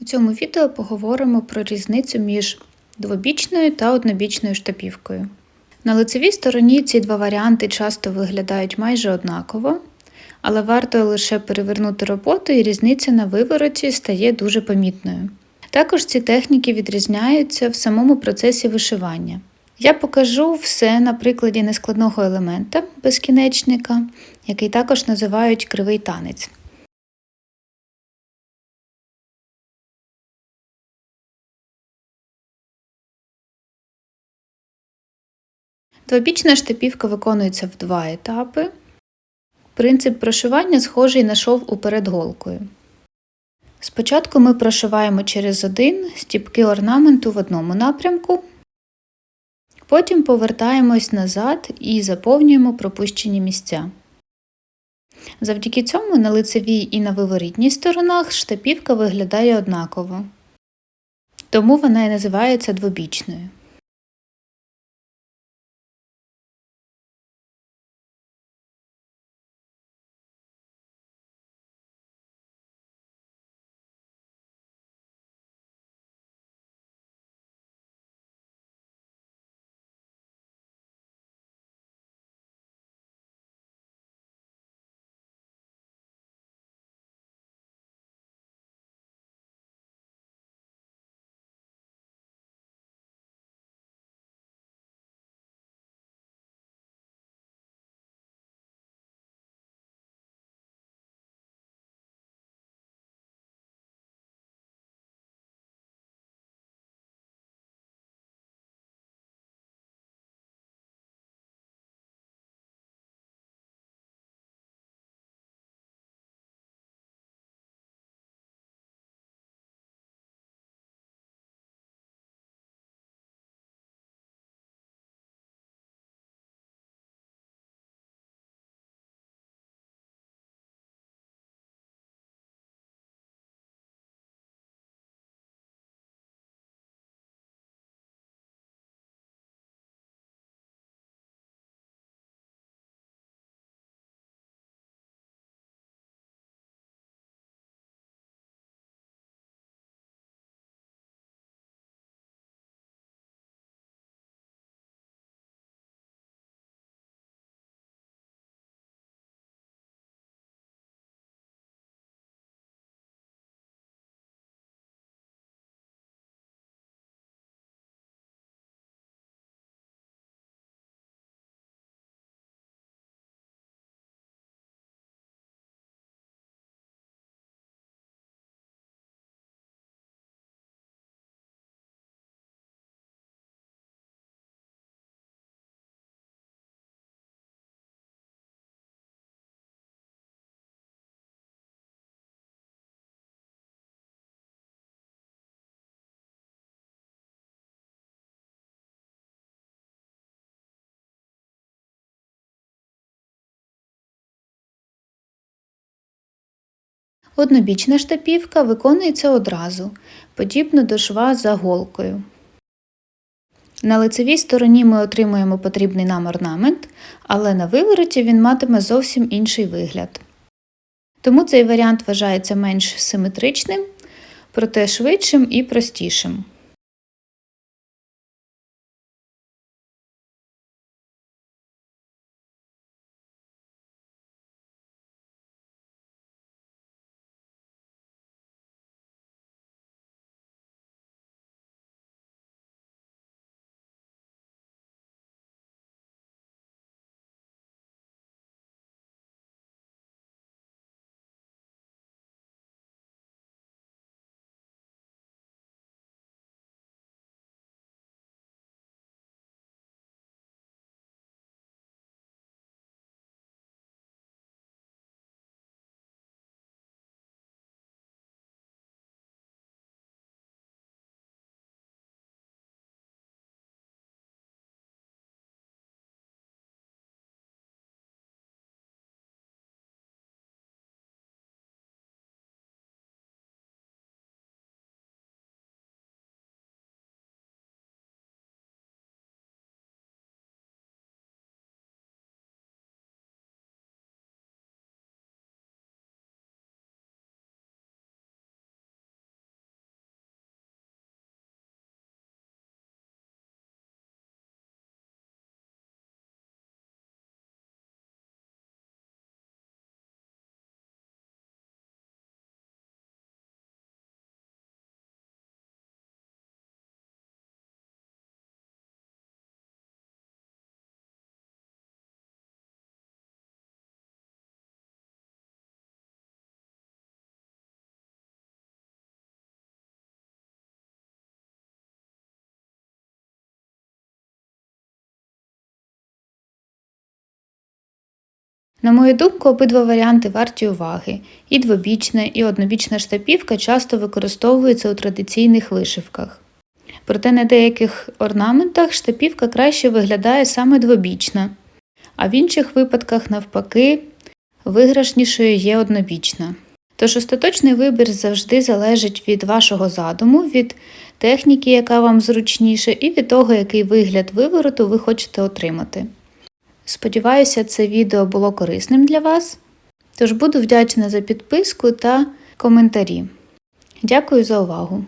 У цьому відео поговоримо про різницю між двобічною та однобічною штапівкою. На лицевій стороні ці два варіанти часто виглядають майже однаково, але варто лише перевернути роботу і різниця на вивороті стає дуже помітною. Також ці техніки відрізняються в самому процесі вишивання. Я покажу все на прикладі нескладного елемента безкінечника, який також називають кривий танець. Двобічна штапівка виконується в два етапи. Принцип прошивання схожий на шов уперед голкою. Спочатку ми прошиваємо через один стіпки орнаменту в одному напрямку, потім повертаємось назад і заповнюємо пропущені місця. Завдяки цьому на лицевій і на виворітній сторонах штапівка виглядає однаково, тому вона і називається двобічною. Однобічна штапівка виконується одразу, подібно до шва за голкою. На лицевій стороні ми отримуємо потрібний нам орнамент, але на вивороті він матиме зовсім інший вигляд. Тому цей варіант вважається менш симетричним, проте швидшим і простішим. На мою думку, обидва варіанти варті уваги. І двобічна, і однобічна штапівка часто використовуються у традиційних вишивках. Проте на деяких орнаментах штапівка краще виглядає саме двобічна, а в інших випадках, навпаки, виграшнішою є однобічна. Тож остаточний вибір завжди залежить від вашого задуму, від техніки, яка вам зручніше, і від того, який вигляд вивороту ви хочете отримати. Сподіваюся, це відео було корисним для вас. Тож буду вдячна за підписку та коментарі. Дякую за увагу!